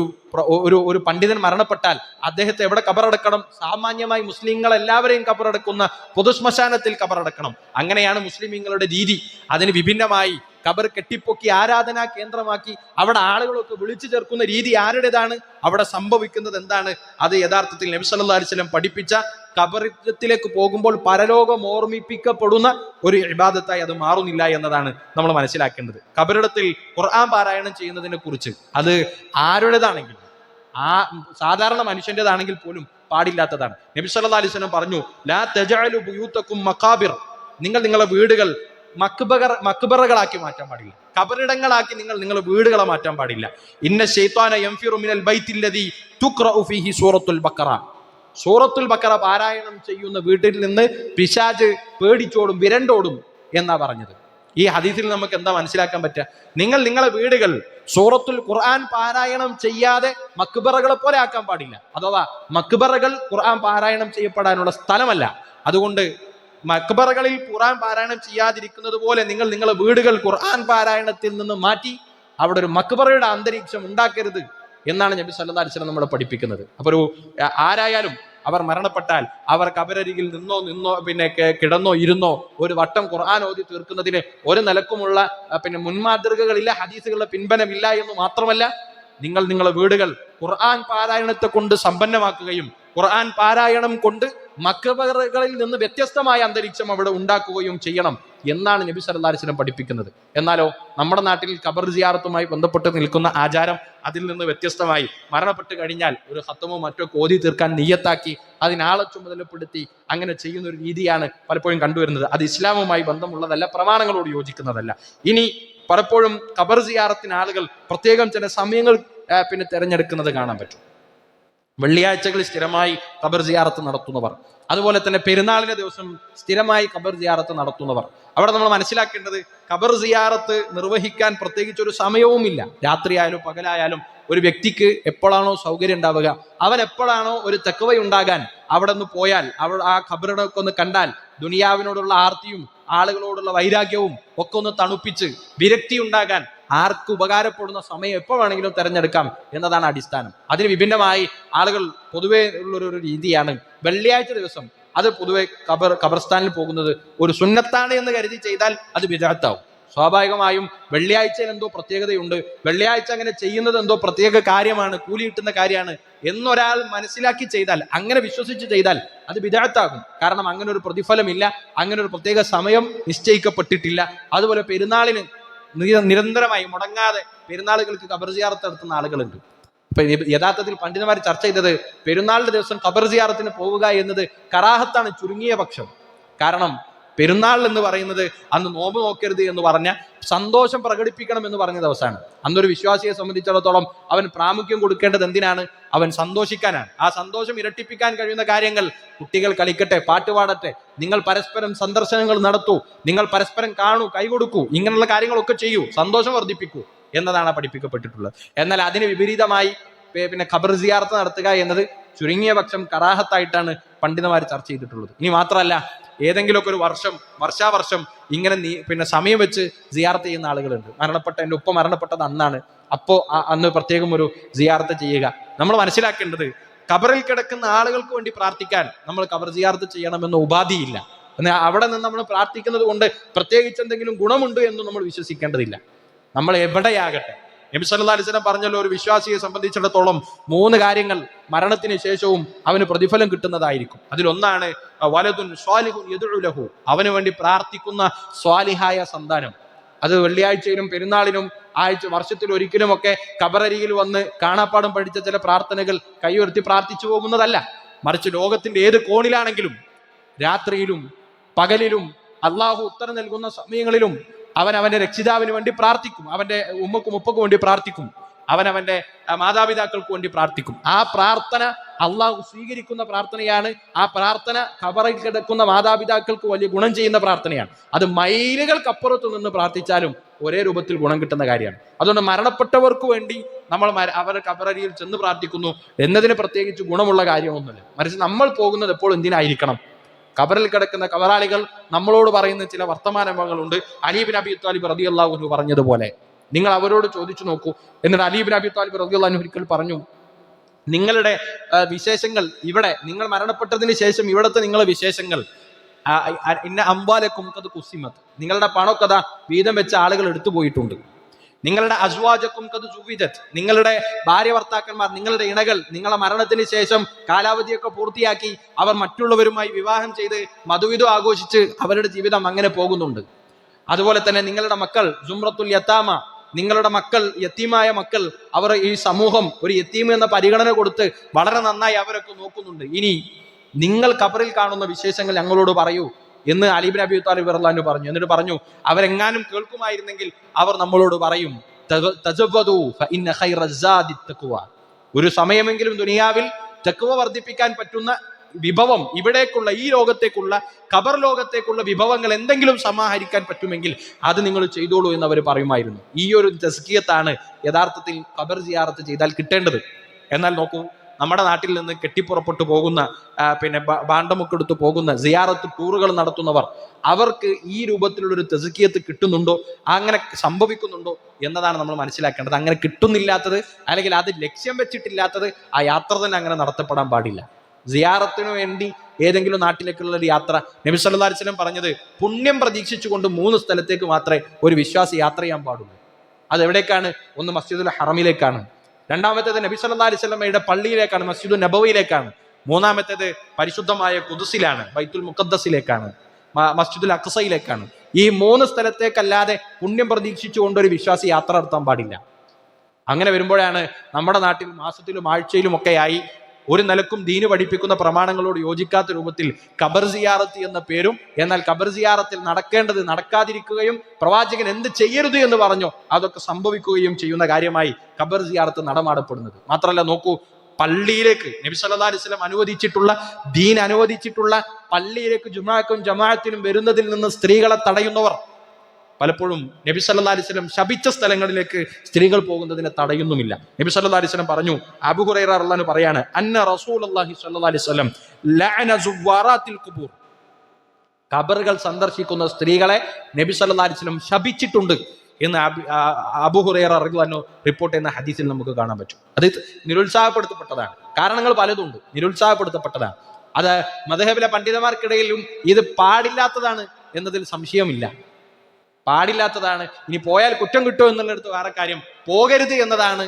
ഒരു ഒരു പണ്ഡിതൻ മരണപ്പെട്ടാൽ അദ്ദേഹത്തെ എവിടെ കബറടക്കണം? സാമാന്യമായി മുസ്ലിങ്ങൾ എല്ലാവരെയും കബറടക്കുന്ന പൊതുശ്മശാനത്തിൽ കബറടക്കണം. അങ്ങനെയാണ് മുസ്ലിമീങ്ങളുടെ രീതി. അതിന് വിഭിന്നമായി കബർ കെട്ടിപ്പൊക്കി ആരാധനാ കേന്ദ്രമാക്കി അവിടെ ആളുകളൊക്കെ വിളിച്ചു ചേർക്കുന്ന രീതി ആരുടേതാണ്? അവിടെ സംഭവിക്കുന്നത് എന്താണ്? അത് യഥാർത്ഥത്തിൽ നബി സല്ലല്ലാഹു അലൈഹി വസല്ലം പഠിപ്പിച്ച കബറിടത്തിലേക്ക് പോകുമ്പോൾ പരലോകം ഓർമ്മിപ്പിക്കപ്പെടുന്ന ഒരു ഇബാദത്തായി അത് മാറുന്നില്ല എന്നതാണ് നമ്മൾ മനസ്സിലാക്കേണ്ടത്. കബറിടത്തിൽ ഖുർആൻ പാരായണം ചെയ്യുന്നതിനെ കുറിച്ച് അത് ആരുടേതാണെങ്കിലും ആ സാധാരണ മനുഷ്യന്റെതാണെങ്കിൽ പോലും പാടില്ലാത്തതാണ്. നബി അലൈഹി വസല്ലം പറഞ്ഞു ലാ തജഅലു ബുയൂത്തക്കും മഖാബിർ. നിങ്ങൾ നിങ്ങളുടെ വീടുകൾ മക്ബറ മക്ബറകളാക്കി മാറ്റാൻ പാടില്ല. കബറിടങ്ങളാക്കി നിങ്ങൾ നിങ്ങളുടെ വീടുകളെ മാറ്റാൻ പാടില്ല. ഇന്ന ഷെയ്ത്താന യംഫിറു മിനൽ ബൈത്തില്ലദി തുഖ്റഉ ഫീഹി സൂറത്തുൽ ബഖറ. സൂറത്തുൽ ബക്കറ പാരായണം ചെയ്യുന്ന വീട്ടിൽ നിന്ന് പിശാജ് പേടിച്ചോടും വിരണ്ടോടും എന്നാ പറഞ്ഞത്. ഈ ഹദീസിൽ നമുക്ക് എന്താ മനസ്സിലാക്കാൻ പറ്റുക? നിങ്ങൾ നിങ്ങളെ വീടുകൾ സൂറത്തുൽ ഖുർആൻ പാരായണം ചെയ്യാതെ മക്ബറകളെ പോലെ ആക്കാൻ പാടില്ല. അഥവാ മക്ബറകൾ ഖുർആൻ പാരായണം ചെയ്യപ്പെടാനുള്ള സ്ഥലമല്ല. അതുകൊണ്ട് മക്ബറകളിൽ ഖുർആൻ പാരായണം ചെയ്യാതിരിക്കുന്നത് പോലെ നിങ്ങൾ നിങ്ങളുടെ വീടുകൾ ഖുർആൻ പാരായണത്തിൽ നിന്ന് മാറ്റി അവിടെ ഒരു മക്ബറയുടെ അന്തരീക്ഷം ഉണ്ടാക്കരുത് എന്നാണ് നബി സല്ലല്ലാഹു അലൈഹി വസല്ലം നമ്മളെ പഠിപ്പിക്കുന്നത്. അപ്പൊ ഒരു ആരായാലും അവർ മരണപ്പെട്ടാൽ അവർ കബരരികിൽ നിന്നോ നിന്നോ പിന്നെ കിടന്നോ ഇരുന്നോ ഒരു വട്ടം ഖുർആൻ ഓതി തീർക്കുന്നതിന് ഒരു നിലക്കുമുള്ള പിന്നെ മുൻമാതൃകകളില്ല ഹദീസുകളുടെ പിൻബലമില്ല എന്ന് മാത്രമല്ല നിങ്ങൾ നിങ്ങളുടെ വീടുകൾ ഖുർആൻ പാരായണത്തെ കൊണ്ട് സമ്പന്നമാക്കുകയും ഖുർആൻ പാരായണം കൊണ്ട് മക്കബറകളിൽ നിന്ന് വ്യത്യസ്തമായ അന്തരീക്ഷം അവിടെ ഉണ്ടാക്കുകയും ചെയ്യണം എന്നാണ് നബി സല്ലല്ലാഹു അലൈഹി പഠിപ്പിക്കുന്നത്. എന്നാലോ നമ്മുടെ നാട്ടിൽ കബർ സിയാറത്തുമായി ബന്ധപ്പെട്ട് നിൽക്കുന്ന ആചാരം അതിൽ നിന്ന് വ്യത്യസ്തമായി മരണപ്പെട്ട് കഴിഞ്ഞാൽ ഒരു ഹത്തമോ മറ്റോ കോതി തീർക്കാൻ നീയത്താക്കി അതിനാളെ ചുമതലപ്പെടുത്തി അങ്ങനെ ചെയ്യുന്ന ഒരു രീതിയാണ് പലപ്പോഴും കണ്ടുവരുന്നത്. അത് ഇസ്ലാമുമായി ബന്ധമുള്ളതല്ല പ്രമാണങ്ങളോട് യോജിക്കുന്നതല്ല. ഇനി പലപ്പോഴും കബർ സിയാറത്തിന് ആളുകൾ പ്രത്യേകം ചില സമയങ്ങൾ പിന്നെ തിരഞ്ഞെടുക്കുന്നത് കാണാൻ പറ്റും. വെള്ളിയാഴ്ചകളിൽ സ്ഥിരമായി ഖബർ ജിയാറത്ത് നടത്തുന്നവർ. അതുപോലെ തന്നെ പെരുന്നാളിന്റെ ദിവസം സ്ഥിരമായി ഖബർ ജിയാറത്ത് നടത്തുന്നവർ. അവിടെ നമ്മൾ മനസ്സിലാക്കേണ്ടത് ഖബർ ജിയാറത്ത് നിർവഹിക്കാൻ പ്രത്യേകിച്ച് ഒരു സമയവുമില്ല. രാത്രിയായാലും പകലായാലും ഒരു വ്യക്തിക്ക് എപ്പോഴാണോ സൗകര്യം ഉണ്ടാവുക അവൻ എപ്പോഴാണോ ഒരു തെക്കവ ഉണ്ടാകാൻ അവിടെ നിന്ന് പോയാൽ അവൾ ആ ഖബറിടമൊക്കെ ഒന്ന് കണ്ടാൽ ദുനിയാവിനോടുള്ള ആർത്തിയും ആളുകളോടുള്ള വൈരാഗ്യവും ഒക്കെ ഒന്ന് തണുപ്പിച്ച് വിരക്തി ഉണ്ടാകാൻ ആർക്ക് ഉപകാരപ്പെടുന്ന സമയം എപ്പോൾ വേണമെങ്കിലും തിരഞ്ഞെടുക്കാം എന്നതാണ് അടിസ്ഥാനം. അതിന് വിഭിന്നമായി ആളുകൾ പൊതുവേ ഉള്ളൊരു രീതിയാണ്. വെള്ളിയാഴ്ച ദിവസം അത് പൊതുവെ ഖബർ ഖബർസ്ഥാനിൽ പോകുന്നത് ഒരു സുന്നത്താണ് എന്ന് കരുതി ചെയ്താൽ അത് വിദഗ്ധാവും സ്വാഭാവികമായും വെള്ളിയാഴ്ചയിൽ എന്തോ പ്രത്യേകതയുണ്ട്. വെള്ളിയാഴ്ച അങ്ങനെ ചെയ്യുന്നത് എന്തോ പ്രത്യേക കാര്യമാണ് കൂലി കിട്ടുന്ന കാര്യമാണ് എന്നൊരാൾ മനസ്സിലാക്കി ചെയ്താൽ അങ്ങനെ വിശ്വസിച്ച് ചെയ്താൽ അത് വിദാത്താകും കാരണം അങ്ങനെ ഒരു പ്രതിഫലമില്ല അങ്ങനെ ഒരു പ്രത്യേക സമയം നിശ്ചയിക്കപ്പെട്ടിട്ടില്ല. അതുപോലെ പെരുന്നാളിന് നിരന്തരമായി മുടങ്ങാതെ പെരുന്നാളുകൾക്ക് കബർ ജിയാറത്ത് നടത്തുന്ന ആളുകളുണ്ട്. ഇപ്പൊ യഥാർത്ഥത്തിൽ പണ്ഡിതന്മാർ ചർച്ച ചെയ്തത് പെരുന്നാളിന്റെ ദിവസം കബർ ജിയാറത്തിന് പോവുക എന്നത് കറാഹത്താണ് ചുരുങ്ങിയ പക്ഷം. കാരണം പെരുന്നാൾ എന്ന് പറയുന്നത് അന്ന് നോമ്പ് നോക്കരുത് എന്ന് പറഞ്ഞ സന്തോഷം പ്രകടിപ്പിക്കണം എന്ന് പറഞ്ഞ ദിവസമാണ്. അന്നൊരു വിശ്വാസിയെ സംബന്ധിച്ചിടത്തോളം അവൻ പ്രാമുഖ്യം കൊടുക്കേണ്ടത് എന്തിനാണ്? അവൻ സന്തോഷിക്കാനാണ്. ആ സന്തോഷം ഇരട്ടിപ്പിക്കാൻ കഴിയുന്ന കാര്യങ്ങൾ കുട്ടികൾ കളിക്കട്ടെ പാട്ടുപാടട്ടെ നിങ്ങൾ പരസ്പരം സന്ദർശനങ്ങൾ നടത്തൂ. നിങ്ങൾ പരസ്പരം കാണൂ കൈകൊടുക്കൂ. ഇങ്ങനെയുള്ള കാര്യങ്ങളൊക്കെ ചെയ്യൂ. സന്തോഷം വർദ്ധിപ്പിക്കൂ എന്നതാണ് പഠിപ്പിക്കപ്പെട്ടിട്ടുള്ളത്. എന്നാൽ അതിന് വിപരീതമായി പിന്നെ ഖബർ സിയാർത്ത് നടത്തുക എന്നത് ചുരുങ്ങിയ പക്ഷം കറാഹത്തായിട്ടാണ് പണ്ഡിതന്മാർ ചർച്ച ചെയ്തിട്ടുള്ളത്. ഇനി മാത്രമല്ല ഏതെങ്കിലുമൊക്കെ ഒരു വർഷം വർഷാവർഷം ഇങ്ങനെ നീ പിന്നെ സമയം വെച്ച് സിയാർത്ത് ചെയ്യുന്ന ആളുകളുണ്ട്. മരണപ്പെട്ട എന്റെ ഉപ്പ മരണപ്പെട്ടത് അന്നാണ്. അപ്പോ അന്ന് പ്രത്യേകം ഒരു സിയാർത്ത് ചെയ്യുക. നമ്മൾ മനസ്സിലാക്കേണ്ടത് കബറിൽ കിടക്കുന്ന ആളുകൾക്ക് വേണ്ടി പ്രാർത്ഥിക്കാൻ നമ്മൾ കബർ സിയാർത്ത് ചെയ്യണമെന്ന ഉപാധിയില്ല. എന്നാൽ അവിടെ നിന്ന് നമ്മൾ പ്രാർത്ഥിക്കുന്നത് കൊണ്ട് പ്രത്യേകിച്ച് എന്തെങ്കിലും ഗുണമുണ്ട് എന്ന് നമ്മൾ വിശ്വസിക്കേണ്ടതില്ല. നമ്മൾ എവിടെയാകട്ടെ നബി സല്ലല്ലാഹു അലൈഹി വസല്ലം പറഞ്ഞല്ലോ ഒരു വിശ്വാസിയെ സംബന്ധിച്ചിടത്തോളം മൂന്ന് കാര്യങ്ങൾ മരണത്തിന് ശേഷവും അവന് പ്രതിഫലം കിട്ടുന്നതായിരിക്കും. അതിലൊന്നാണ് വലതുൻ സ്വാലിഹുൻ എതിരുലഹു ലഹു. അവന് വേണ്ടി പ്രാർത്ഥിക്കുന്ന സ്വാലിഹായ സന്താനം. അത് വെള്ളിയാഴ്ചയിലും പെരുന്നാളിനും ആഴ്ച വർഷത്തിൽ ഒരിക്കലും ഒക്കെ കബറരിയിൽ വന്ന് കാണാപ്പാടം പഠിച്ച ചില പ്രാർത്ഥനകൾ കൈയുയർത്തി പ്രാർത്ഥിച്ചു പോകുന്നതല്ല. മറിച്ച് ലോകത്തിന്റെ ഏത് കോണിലാണെങ്കിലും രാത്രിയിലും പകലിലും അള്ളാഹു ഉത്തരം നൽകുന്ന സമയങ്ങളിലും അവൻ അവന്റെ രക്ഷിതാവിന് വേണ്ടി പ്രാർത്ഥിക്കും. അവന്റെ ഉമ്മക്കും ഉപ്പക്കും വേണ്ടി പ്രാർത്ഥിക്കും. അവൻ അവന്റെ മാതാപിതാക്കൾക്ക് വേണ്ടി പ്രാർത്ഥിക്കും. ആ പ്രാർത്ഥന അള്ളാഹു സ്വീകരിക്കുന്ന പ്രാർത്ഥനയാണ്. ആ പ്രാർത്ഥന കബറിൽ കിടക്കുന്ന മാതാപിതാക്കൾക്ക് വലിയ ഗുണം ചെയ്യുന്ന പ്രാർത്ഥനയാണ്. അത് മൈലുകൾക്കപ്പുറത്ത് നിന്ന് പ്രാർത്ഥിച്ചാലും ഒരേ രൂപത്തിൽ ഗുണം കിട്ടുന്ന കാര്യമാണ്. അതുകൊണ്ട് മരണപ്പെട്ടവർക്ക് വേണ്ടി നമ്മൾ അവരെ അവരുടെ കബറരിയിൽ ചെന്ന് പ്രാർത്ഥിക്കുന്നു എന്നതിന് പ്രത്യേകിച്ച് ഗുണമുള്ള കാര്യമൊന്നുമില്ല മറിച്ച് നമ്മൾ പോകുന്നത് എപ്പോൾ എന്തിനായിരിക്കണം? കബറിൽ കിടക്കുന്ന കബറാളികൾ നമ്മളോട് പറയുന്ന ചില വർത്തമാനങ്ങളുണ്ട്. അലീബിൻ അബി താലിബ് റതി അള്ളാഹു പറഞ്ഞതുപോലെ. നിങ്ങൾ അവരോട് ചോദിച്ചു നോക്കൂ. എന്നിട്ട് അലീബിൻ അബി താലിബ് റതി അള്ളാഹു ഒരിക്കൽ പറഞ്ഞു നിങ്ങളുടെ വിശേഷങ്ങൾ ഇവിടെ നിങ്ങൾ മരണപ്പെട്ടതിന് ശേഷം ഇവിടുത്തെ നിങ്ങളുടെ വിശേഷങ്ങൾ ഇന്ന അമ്പാലക്കും കത് കുസിമത്ത് നിങ്ങളുടെ പണക്കഥ വീതം വെച്ച ആളുകൾ എടുത്തു പോയിട്ടുണ്ട് നിങ്ങളുടെ അജ്വാജക്കും കത് സുവിജത്ത് നിങ്ങളുടെ ഭാര്യ ഭർത്താക്കന്മാർ നിങ്ങളുടെ ഇണകൾ നിങ്ങളെ മരണത്തിന് ശേഷം കാലാവധിയൊക്കെ പൂർത്തിയാക്കി അവർ മറ്റുള്ളവരുമായി വിവാഹം ചെയ്ത് മധുവിധു ആഘോഷിച്ച് അവരുടെ ജീവിതം അങ്ങനെ പോകുന്നുണ്ട്. അതുപോലെ തന്നെ നിങ്ങളുടെ മക്കൾ ജുംറത്തുൽ യത്താമ നിങ്ങളുടെ മക്കൾ യത്തീമായ മക്കൾ അവർ ഈ സമൂഹം ഒരു യത്തീം എന്ന പരിഗണന കൊടുത്ത് വളരെ നന്നായി അവരൊക്കെ നോക്കുന്നുണ്ട്. ഇനി നിങ്ങൾ കബറിൽ കാണുന്ന വിശേഷങ്ങൾ ഞങ്ങളോട് പറയൂ. എന്ന് അലിബിൻ അബി താലിബ് റഹ്ലാനു പറഞ്ഞു. എന്നിട്ട് പറഞ്ഞു അവരെങ്ങാനും കേൾക്കുമായിരുന്നെങ്കിൽ അവർ നമ്മളോട് പറയും "തഗ- ഫഇന്ന ഖൈറ ഒരു സമയമെങ്കിലും ദുനിയാവിൽ തെക്കുവ വർദ്ധിപ്പിക്കാൻ പറ്റുന്ന വിഭവം ഇവിടേക്കുള്ള ഈ ലോകത്തേക്കുള്ള ഖബർ ലോകത്തേക്കുള്ള വിഭവങ്ങൾ എന്തെങ്കിലും സമാഹരിക്കാൻ പറ്റുമെങ്കിൽ അത് നിങ്ങൾ ചെയ്തോളൂ എന്ന് അവർ പറയുമായിരുന്നു. ഈ ഒരു ജസ്കിയത്താണ് യഥാർത്ഥത്തിൽ ഖബർ ജിയാറത്ത് ചെയ്താൽ കിട്ടേണ്ടത്. എന്നാൽ നോക്കൂ നമ്മുടെ നാട്ടിൽ നിന്ന് കെട്ടിപ്പുറപ്പെട്ടു പോകുന്ന പിന്നെ ബാണ്ടമുക്കെടുത്ത് പോകുന്ന സിയാറത്ത് ടൂറുകൾ നടത്തുന്നവർ അവർക്ക് ഈ രൂപത്തിലുള്ള ഒരു തെസുക്കിയത്ത് കിട്ടുന്നുണ്ടോ? അങ്ങനെ സംഭവിക്കുന്നുണ്ടോ? എന്നതാണ് നമ്മൾ മനസ്സിലാക്കേണ്ടത്. അങ്ങനെ കിട്ടുന്നില്ലാത്തത് അല്ലെങ്കിൽ അത് ലക്ഷ്യം വെച്ചിട്ടില്ലാത്തത് ആ യാത്ര തന്നെ അങ്ങനെ നടത്തപ്പെടാൻ പാടില്ല. സിയാറത്തിനു വേണ്ടി ഏതെങ്കിലും നാട്ടിലേക്കുള്ള ഒരു യാത്ര നബി സല്ലല്ലാഹു അലൈഹി പറഞ്ഞത് പുണ്യം പ്രതീക്ഷിച്ചുകൊണ്ട് മൂന്ന് സ്ഥലത്തേക്ക് മാത്രമേ ഒരു വിശ്വാസി യാത്ര ചെയ്യാൻ പാടുള്ളൂ. അതെവിടേക്കാണ്? ഒന്ന് മസ്ജിദുൽ ഹറമിലേക്കാണ്. രണ്ടാമത്തേത് നബി സല്ലാ അലൈഹി സ്വലമയുടെ പള്ളിയിലേക്കാണ് മസ്ജിദു നബവിയിലേക്കാണ്. മൂന്നാമത്തേത് പരിശുദ്ധമായ കുതുസിലാണ് ബൈത്തുൽ മുഖദ്ദസിലേക്കാണ് മ- മസ്ജിദുൽ അക്സയിലേക്കാണ്. ഈ മൂന്ന് സ്ഥലത്തേക്കല്ലാതെ പുണ്യം പ്രതീക്ഷിച്ചുകൊണ്ട് ഒരു വിശ്വാസി യാത്ര നടത്താൻ പാടില്ല. അങ്ങനെ വരുമ്പോഴാണ് നമ്മുടെ നാട്ടിൽ മാസത്തിലും ആഴ്ചയിലും ഒക്കെയായി ഒരു നിലക്കും ദീന് പഠിപ്പിക്കുന്ന പ്രമാണങ്ങളോട് യോജിക്കാത്ത രൂപത്തിൽ ഖബർ സിയാറത്ത് എന്ന പേരും എന്നാൽ ഖബർ സിയാറത്തിൽ നടക്കേണ്ടത് നടക്കാതിരിക്കുകയും പ്രവാചകൻ എന്ത് ചെയ്യരുത് എന്ന് പറഞ്ഞോ അതൊക്കെ സംഭവിക്കുകയും ചെയ്യുന്ന കാര്യമായി ഖബർ സിയാറത്ത് നടമാടപ്പെടുന്നത്. മാത്രമല്ല നോക്കൂ പള്ളിയിലേക്ക് നബി സല്ലല്ലാഹു അലൈഹി വസല്ലം അനുവദിച്ചിട്ടുള്ള ദീൻ അനുവദിച്ചിട്ടുള്ള പള്ളിയിലേക്ക് ജുമാക്കും ജമാഅത്തിനും വരുന്നതിൽ നിന്ന് സ്ത്രീകളെ തടയുന്നവർ പലപ്പോഴും നബി സല്ലാ അലൈഹി വസല്ലം ശപിച്ച സ്ഥലങ്ങളിലേക്ക് സ്ത്രീകൾ പോകുന്നതിനെ തടയുന്നുമില്ല. നബി സല്ലാ അലൈഹി വസല്ലം പറഞ്ഞു അബൂ ഹുറൈറ റളിയല്ലാഹു അൻഹു പറയാണ് അന്ന റസൂൽ അള്ളാഹി ലഅന സുവ്വാറാത്തിൽ ഖുബൂർ. ഖബറുകൾ സന്ദർശിക്കുന്ന സ്ത്രീകളെ നബി സല്ലാ അലൈഹി വസല്ലം ശപിച്ചിട്ടുണ്ട് എന്ന് അബി- അറിയുവാനോ റിപ്പോർട്ട് ചെയ്യുന്ന ഹദീസിൽ നമുക്ക് കാണാൻ പറ്റും. അത് നിരുത്സാഹപ്പെടുത്തപ്പെട്ടതാണ്. കാരണങ്ങൾ പലതുണ്ട്. നിരുത്സാഹപ്പെടുത്തപ്പെട്ടതാണ്. അത് മദഹബിലെ പണ്ഡിതന്മാർക്കിടയിലും ഇത് പാടില്ലാത്തതാണ് എന്നതിൽ സംശയമില്ല. പാടില്ലാത്തതാണ്. ഇനി പോയാൽ കുറ്റം കിട്ടുമോ എന്നുള്ളിടത്ത് വേറെ കാര്യം. പോകരുത് എന്നതാണ്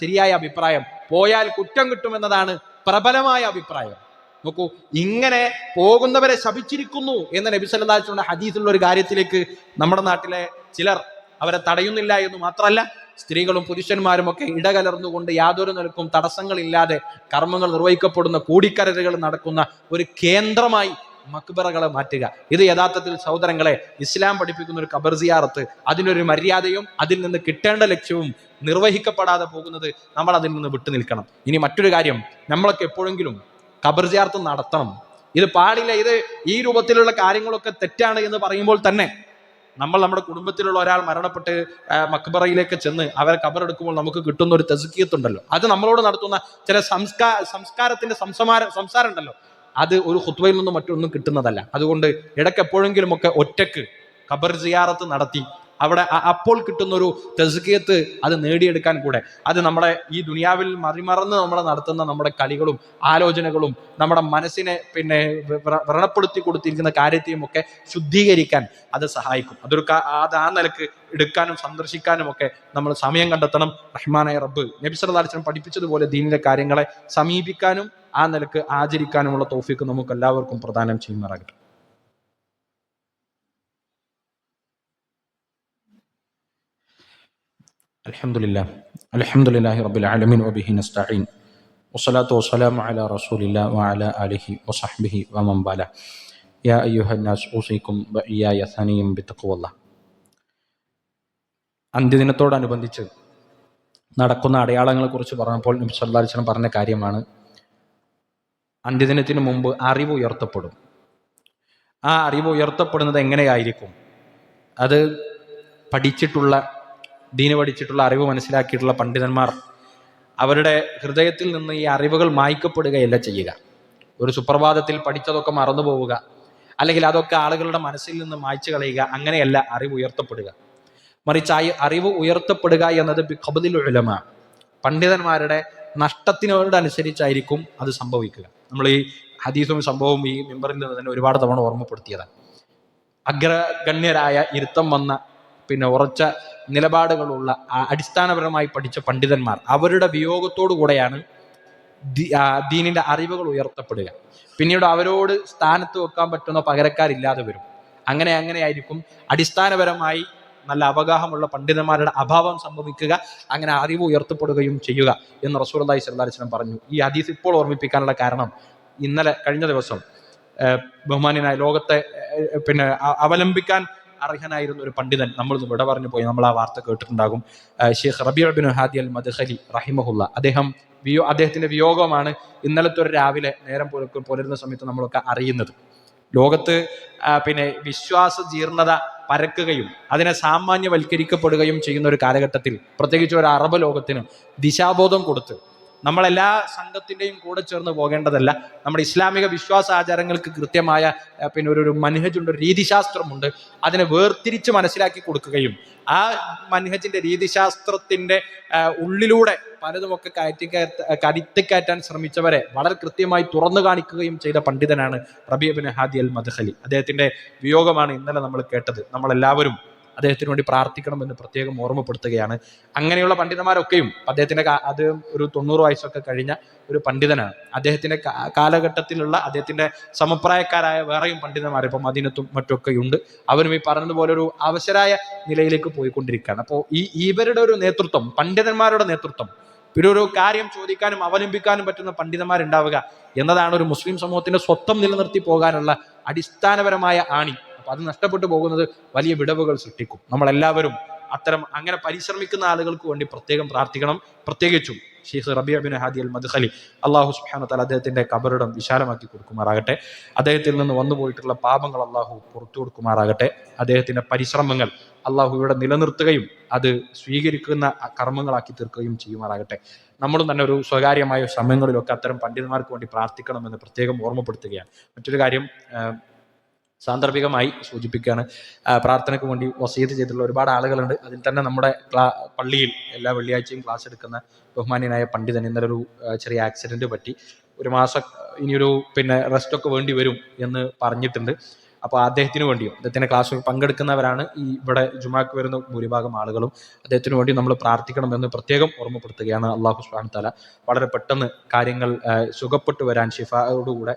ശരിയായ അഭിപ്രായം. പോയാൽ കുറ്റം കിട്ടുമെന്നതാണ് പ്രബലമായ അഭിപ്രായം. നോക്കൂ ഇങ്ങനെ പോകുന്നവരെ ശപിച്ചിരിക്കുന്നു എന്ന നബി സല്ലാസ്ലുള്ള ഹദീസുള്ള ഒരു കാര്യത്തിലേക്ക് നമ്മുടെ നാട്ടിലെ ചിലർ അവരെ തടയുന്നില്ല എന്ന് മാത്രമല്ല സ്ത്രീകളും പുരുഷന്മാരും ഒക്കെ ഇടകലർന്നുകൊണ്ട് യാതൊരു നിലക്കും തടസ്സങ്ങളില്ലാതെ കർമ്മങ്ങൾ നിർവഹിക്കപ്പെടുന്ന കൂടിക്കരലുകൾ നടക്കുന്ന ഒരു കേന്ദ്രമായി മക്ബറകളെ മാറ്റുക. ഇത് യഥാർത്ഥത്തിൽ സഹോദരങ്ങളെ ഇസ്ലാം പഠിപ്പിക്കുന്ന ഒരു ഖബർ സിയാറത്ത് അതിനൊരു മര്യാദയും അതിൽ നിന്ന് കിട്ടേണ്ട ലക്ഷ്യവും നിർവഹിക്കപ്പെടാതെ പോകുന്നത് നമ്മൾ അതിൽ നിന്ന് വിട്ടു നിൽക്കണം. ഇനി മറ്റൊരു കാര്യം നമ്മളൊക്കെ എപ്പോഴെങ്കിലും ഖബർ നടത്തണം. ഇത് പാടില്ല ഇത് ഈ രൂപത്തിലുള്ള കാര്യങ്ങളൊക്കെ തെറ്റാണ് എന്ന് പറയുമ്പോൾ തന്നെ നമ്മൾ നമ്മുടെ കുടുംബത്തിലുള്ള ഒരാൾ മരണപ്പെട്ട് മക്ബറയിലേക്ക് ചെന്ന് അവരെ കബറെടുക്കുമ്പോൾ നമുക്ക് കിട്ടുന്ന ഒരു തെസുക്കിയത്തുണ്ടല്ലോ അത് നമ്മളോട് നടത്തുന്ന ചില സംസ്കാര സംസ്കാരത്തിന്റെ സംസമാര സംസാരം ഉണ്ടല്ലോ അത് ഒരു ഹുത്വയിൽ നിന്നും മറ്റൊന്നും കിട്ടുന്നതല്ല. അതുകൊണ്ട് ഇടയ്ക്ക് എപ്പോഴെങ്കിലും ഒക്കെ ഒറ്റയ്ക്ക് ഖബർ സിയാറത്ത് നടത്തി അവിടെ അപ്പോൾ കിട്ടുന്ന ഒരു തെസുക്കിയത്ത് അത് നേടിയെടുക്കാൻ കൂടെ. അത് നമ്മുടെ ഈ ദുനിയാവിൽ മറിമറന്ന് നമ്മൾ നടത്തുന്ന നമ്മുടെ കളികളും ആലോചനകളും നമ്മുടെ മനസ്സിനെ പിന്നെ വ്ര- വ്രണപ്പെടുത്തി കൊടുത്തിരിക്കുന്ന കാര്യത്തെയും ഒക്കെ ശുദ്ധീകരിക്കാൻ അത് സഹായിക്കും. അതൊരു അത് ആ നിലയ്ക്ക് എടുക്കാനും സന്ദർശിക്കാനും ഒക്കെ നമ്മൾ സമയം കണ്ടെത്തണം. റഹ്മാനായ റബ്ബ് നബി സല്ലല്ലാഹു അലൈഹി വസല്ലം പഠിപ്പിച്ചതുപോലെ ദീനിലെ കാര്യങ്ങളെ സമീപിക്കാനും ആ നിലയ്ക്ക് ആചരിക്കാനുമുള്ള തോഫിക്ക് നമുക്ക് എല്ലാവർക്കും പ്രദാനം ചെയ്യുമാറാകട്ടെ. الحمد لله الحمد لله رب العالمين وبه نستعين والصلاة والسلام على رسول الله وعلى آله وصحبه ومن والاه يا أيها الناس أوصيكم وإياي ثانيا بتقوى الله അന്ത്യദിനത്തോടനുബന്ധിച്ച് നടക്കുന്ന അടയാളങ്ങളെക്കുറിച്ച് പറഞ്ഞപ്പോൾ നബി സല്ലല്ലാഹു അലൈഹി വസല്ലം പറഞ്ഞ കാര്യമാണ് അന്ത്യദിനത്തിന് മുമ്പ് അറിവ് ഉയർത്തപ്പെടും ആ അറിവ് ഉയർത്തപ്പെടുന്നത് എങ്ങനെയായിരിക്കും അത് പഠിച്ചിട്ടുള്ള ദീന് പഠിച്ചിട്ടുള്ള അറിവ് മനസ്സിലാക്കിയിട്ടുള്ള പണ്ഡിതന്മാർ അവരുടെ ഹൃദയത്തിൽ നിന്ന് ഈ അറിവുകൾ മായ്ക്കപ്പെടുകയല്ല ചെയ്യുക. ഒരു സുപ്രഭാതത്തിൽ പഠിച്ചതൊക്കെ മറന്നു പോവുക അല്ലെങ്കിൽ അതൊക്കെ ആളുകളുടെ മനസ്സിൽ നിന്ന് മായ്ച്ചു കളയുക അങ്ങനെയല്ല അറിവ് ഉയർത്തപ്പെടുക. മറിച്ച് അറിവ് ഉയർത്തപ്പെടുക എന്നത് ഖബദിൽ ഉലമ പണ്ഡിതന്മാരുടെ നഷ്ടത്തിനോടനുസരിച്ചായിരിക്കും അത് സംഭവിക്കുക. നമ്മൾ ഈ ഹദീസും സംഭവവും ഈ മെമ്പറിൽ നിന്ന് തന്നെ ഒരുപാട് തവണ ഓർമ്മപ്പെടുത്തിയതാണ്. അഗ്രഗണ്യരായ ഇരുത്തം വന്ന പിന്നെ ഉറച്ച നിലപാടുകളുള്ള അടിസ്ഥാനപരമായി പഠിച്ച പണ്ഡിതന്മാർ അവരുടെ വിയോഗത്തോടു കൂടെയാണ് ദീനിന്റെ അറിവുകൾ ഉയർത്തപ്പെടുക. പിന്നീട് അവരോട് സ്ഥാനത്ത് വെക്കാൻ പറ്റുന്ന പകരക്കാരില്ലാതെ വരും. അങ്ങനെ അങ്ങനെ ആയിരിക്കും അടിസ്ഥാനപരമായി നല്ല അവഗാഹമുള്ള പണ്ഡിതന്മാരുടെ അഭാവം സംഭവിക്കുക അങ്ങനെ അറിവ് ഉയർത്തപ്പെടുകയും ചെയ്യുക എന്ന് റസൂർദായി സല്ലാസ്ലം പറഞ്ഞു. ഈ ഹദീസ് ഇപ്പോൾ ഓർമ്മിപ്പിക്കാനുള്ള കാരണം ഇന്നലെ കഴിഞ്ഞ ദിവസം ഏഹ്, ലോകത്തെ പിന്നെ അവലംബിക്കാൻ അർഹനായിരുന്ന ഒരു പണ്ഡിതൻ നമ്മൾ ഇവിടെ പറഞ്ഞു പോയി. നമ്മൾ ആ വാർത്ത കേട്ടിട്ടുണ്ടാകും. Sheikh bin Hadi al Madkhali റഹിമഹുല്ല. അദ്ദേഹം വിയോ അദ്ദേഹത്തിന്റെ വിയോഗമാണ് ഇന്നലത്തെ ഒരു രാവിലെ നേരം പുലർക്കും പുലരുന്ന സമയത്ത് നമ്മളൊക്കെ അറിയുന്നത്. ലോകത്ത് പിന്നെ വിശ്വാസ ജീർണത പരക്കുകയും അതിനെ സാമാന്യവൽക്കരിക്കപ്പെടുകയും ചെയ്യുന്ന ഒരു കാലഘട്ടത്തിൽ പ്രത്യേകിച്ച് ഒരു അറബ് ലോകത്തിന് ദിശാബോധം കൊടുത്ത് നമ്മളെല്ലാ സംഘത്തിന്റെയും കൂടെ ചേർന്ന് പോകേണ്ടതല്ല. നമ്മുടെ ഇസ്ലാമിക വിശ്വാസ ആചാരങ്ങൾക്ക് കൃത്യമായ പിന്നെ ഒരു ഒരു മനഹജുണ്ട് ഒരു രീതിശാസ്ത്രമുണ്ട്. അതിനെ വേർതിരിച്ച് മനസ്സിലാക്കി കൊടുക്കുകയും ആ മനഹജിന്റെ രീതിശാസ്ത്രത്തിന്റെ ആ, ഉള്ളിലൂടെ പലതുമൊക്കെ കയറ്റി കരുത്തിക്കയറ്റാൻ ശ്രമിച്ചവരെ വളരെ കൃത്യമായി തുറന്നു കാണിക്കുകയും ചെയ്ത പണ്ഡിതനാണ് റബിയബിൻ ഹാദി അൽ മദ്ഹലി. അദ്ദേഹത്തിന്റെ വിയോഗമാണ് ഇന്നലെ നമ്മൾ കേട്ടത്. നമ്മളെല്ലാവരും അദ്ദേഹത്തിന് വേണ്ടി പ്രാർത്ഥിക്കണമെന്ന് പ്രത്യേകം ഓർമ്മപ്പെടുത്തുകയാണ്. അങ്ങനെയുള്ള പണ്ഡിതന്മാരൊക്കെയും അദ്ദേഹത്തിന്റെ അദ്ദേഹം അത് ഒരു തൊണ്ണൂറ് വയസ്സൊക്കെ കഴിഞ്ഞ ഒരു പണ്ഡിതനാണ്. അദ്ദേഹത്തിന്റെ കാലഘട്ടത്തിലുള്ള അദ്ദേഹത്തിന്റെ സമപ്രായക്കാരായ വേറെയും പണ്ഡിതന്മാർ ഇപ്പം മദീനത്തും മറ്റൊക്കെ ഉണ്ട് അവരും ഈ പറഞ്ഞതുപോലെ ഒരു അവശരായ നിലയിലേക്ക് പോയിക്കൊണ്ടിരിക്കുകയാണ്. അപ്പോൾ ഈ ഇവരുടെ ഒരു നേതൃത്വം പണ്ഡിതന്മാരുടെ നേതൃത്വം പിന്നെ ഒരു കാര്യം ചോദിക്കാനും അവലംബിക്കാനും പറ്റുന്ന പണ്ഡിതന്മാരുണ്ടാവുക എന്നതാണ് ഒരു മുസ്ലിം സമൂഹത്തിന്റെ സ്വത്വം നിലനിർത്തി പോകാനുള്ള അടിസ്ഥാനപരമായ ആണി. അപ്പൊ അത് നഷ്ടപ്പെട്ടു പോകുന്നത് വലിയ വിടവുകൾ സൃഷ്ടിക്കും. നമ്മളെല്ലാവരും അത്തരം അങ്ങനെ പരിശ്രമിക്കുന്ന ആളുകൾക്ക് വേണ്ടി പ്രത്യേകം പ്രാർത്ഥിക്കണം. പ്രത്യേകിച്ചും ഷെയ്ഖ് റബി അബിൻ ഹാദി അൽ മദ്ഖലി അള്ളാഹു സുഹാന തല അദ്ദേഹത്തിന്റെ കബറിടം വിശാലമാക്കി കൊടുക്കുമാറാകട്ടെ. അദ്ദേഹത്തിൽ നിന്ന് വന്നുപോയിട്ടുള്ള പാപങ്ങൾ അള്ളാഹു പുറത്തു കൊടുക്കുമാറാകട്ടെ. അദ്ദേഹത്തിന്റെ പരിശ്രമങ്ങൾ അള്ളാഹു ഇവിടെ നിലനിർത്തുകയും അത് സ്വീകരിക്കുന്ന കർമ്മങ്ങളാക്കി തീർക്കുകയും ചെയ്യുമാറാകട്ടെ. നമ്മളും തന്നെ ഒരു സ്വകാര്യമായ സമയങ്ങളിലൊക്കെ അത്തരം പണ്ഡിതന്മാർക്ക് വേണ്ടി പ്രാർത്ഥിക്കണമെന്ന് പ്രത്യേകം ഓർമ്മപ്പെടുത്തുകയാണ്. മറ്റൊരു കാര്യം സാന്ദർഭികമായി സൂചിപ്പിക്കുകയാണ്. പ്രാർത്ഥനയ്ക്ക് വേണ്ടി വസീത് ചെയ്തിട്ടുള്ള ഒരുപാട് ആളുകളുണ്ട്. അതിൽ തന്നെ നമ്മുടെ പള്ളിയിൽ എല്ലാ വെള്ളിയാഴ്ചയും ക്ലാസ് എടുക്കുന്ന ബഹുമാന്യനായ പണ്ഡിതൻ. ഇന്നലെ ഒരു ചെറിയ ആക്സിഡന്റ് പറ്റി. ഒരു മാസം ഇനിയൊരു പിന്നെ റെസ്റ്റ് ഒക്കെ വേണ്ടി വരും എന്ന് പറഞ്ഞിട്ടുണ്ട്. അപ്പോൾ അദ്ദേഹത്തിന് വേണ്ടിയും അദ്ദേഹത്തിന്റെ ക്ലാസ്സിൽ പങ്കെടുക്കുന്നവരാണ് ഈ ഇവിടെ ജുമാക്ക് വരുന്ന ഭൂരിഭാഗം ആളുകളും. അദ്ദേഹത്തിന് വേണ്ടി നമ്മൾ പ്രാർത്ഥിക്കണമെന്ന് പ്രത്യേകം ഓർമ്മപ്പെടുത്തുകയാണ് അള്ളാഹു സുബാൻ തല വളരെ പെട്ടെന്ന് കാര്യങ്ങൾ സുഖപ്പെട്ടു വരാൻ ഷിഫയോടുകൂടെ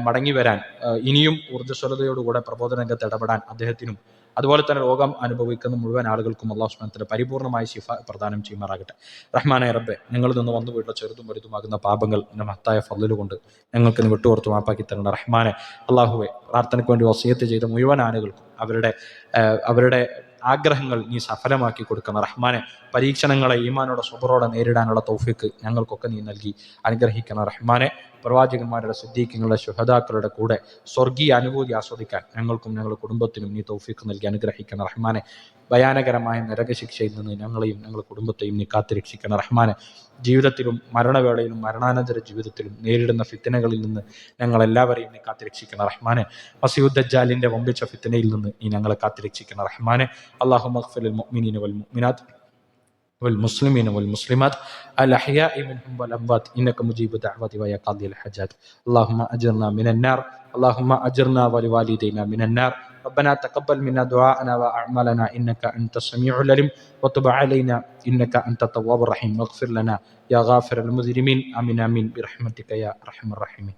മടങ്ങി വരാൻ ഇനിയും ഊർജസ്വലതയോടുകൂടെ പ്രബോധന രംഗത്ത് ഇടപെടാൻ അദ്ദേഹത്തിനും അതുപോലെ തന്നെ രോഗം അനുഭവിക്കുന്ന മുഴുവൻ ആളുകൾക്കും അള്ളാഹു സുബാനത്തിന് പരിപൂർണമായ ശിഫ പ്രദാനം ചെയ്യുമാറാകട്ടെ. റഹ്മാനെ റബ്ബെ ഞങ്ങളിൽ നിന്ന് വന്നു പോയിട്ടുള്ള ചെറുതും വലുതുമാകുന്ന പാപങ്ങൾ എന്റെ മഹത്തായ ഫضل കൊണ്ട് ഞങ്ങൾക്ക് ഇന്ന് വിട്ടുപുറത്ത് മാപ്പാക്കി തരണം. റഹ്മാനെ അള്ളാഹുവെ പ്രാർത്ഥനയ്ക്ക് വേണ്ടി വസീയത്ത് ചെയ്ത മുഴുവൻ ആളുകൾക്കും അവരുടെ അവരുടെ ആഗ്രഹങ്ങൾ നീ സഫലമാക്കി കൊടുക്കണം. റഹ്മാനെ പരീക്ഷണങ്ങളെ ഈമാനോടെ സുബറോടെ നേരിടാനുള്ള തൗഫിക്ക് ഞങ്ങൾക്കൊക്കെ നീ നൽകി. അനുഗ്രഹിക്കണം റഹ്മാനെ. പ്രവാചകന്മാരുടെ സിദ്ധീക്കങ്ങളുടെ ശുഹദാക്കളുടെ കൂടെ സ്വർഗീയ അനുഭൂതി ആസ്വദിക്കാൻ ഞങ്ങൾക്കും ഞങ്ങളുടെ കുടുംബത്തിനും നീ തൗഫീഖ് നൽകി. അനുഗ്രഹിക്കണം റഹ്മാനെ. ഭയാനകരമായ നരകശിക്ഷയിൽ നിന്ന് ഞങ്ങളെയും ഞങ്ങളുടെ കുടുംബത്തെയും നീ കാത്തുരക്ഷിക്കണം റഹ്മാനെ. ജീവിതത്തിലും മരണവേളയിലും മരണാനന്തര ജീവിതത്തിലും നേരിടുന്ന ഫിത്തനകളിൽ നിന്ന് ഞങ്ങൾ എല്ലാവരെയും നീ കാത്തുരക്ഷിക്കണം റഹ്മാനെ. മസിയുദ്ദാലിന്റെ വമ്പിച്ച ഫിത്തനയിൽ നിന്ന് നീ ഞങ്ങളെ കാത്തുരക്ഷിക്കണം റഹ്മാനെ. അള്ളാഹു മഖ്ഫിൽ മുഅ്മിനീന വൽ മുഅ്മിനാത്ത്. والمسلمين والمسلمات الأحياء منهم والأموات. إنك مجيب دعوة ويا قاضي الحاجات. اللهم أجرنا من النار. اللهم أجرنا ولوالدينا من النار. ربنا تقبل منا دعاءنا وأعمالنا. إنك أنت السميع العليم. وتب علينا. إنك أنت التواب الرحيم. واغفر لنا يا غافر المذنبين آمين آمين. برحمتك يا أرحم الراحمين.